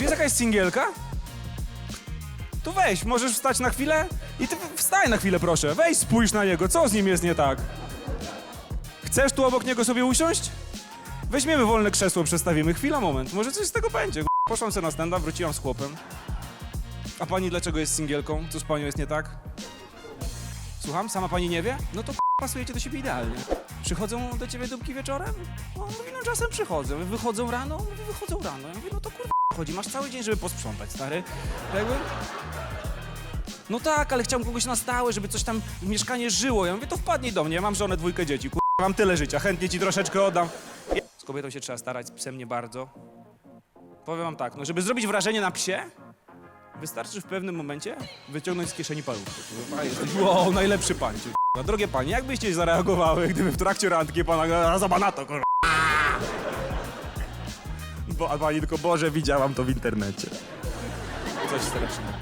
Czy jest jakaś singielka? To weź, możesz wstać na chwilę? I ty wstań na chwilę, proszę. Weź, spójrz na niego, co z nim jest nie tak? Chcesz tu obok niego sobie usiąść? Weźmiemy wolne krzesło, przestawimy. Chwila, moment, może coś z tego będzie. Poszłam sobie na stand wróciłam z chłopem. A pani dlaczego jest singielką? Co z panią jest nie tak? Słucham? Sama pani nie wie? No to pasujecie do siebie idealnie. Przychodzą do ciebie dupki wieczorem? No, mówi, no czasem przychodzą. Wychodzą rano? Mówi, wychodzą rano. Ja mówię, no to kurwa chodzi, masz cały dzień, żeby posprzątać, stary. Jakby... No tak, ale chciałbym kogoś na stałe, żeby coś tam w mieszkanie żyło. Ja mówię, to wpadnij do mnie, ja mam żonę, dwójkę dzieci, kurwa, mam tyle życia, chętnie ci troszeczkę oddam. Z kobietą się trzeba starać, z psem nie bardzo. Powiem wam tak, no żeby zrobić wrażenie na psie, wystarczy w pewnym momencie wyciągnąć z kieszeni parówkę. Wow, najlepszy panciu. kurwa. Drogie panie, jak byście zareagowały, gdyby w trakcie randki pana, a zobacz na to, kurwa. Bo, a pani tylko, Boże, widziałam to w internecie. Coś strasznego.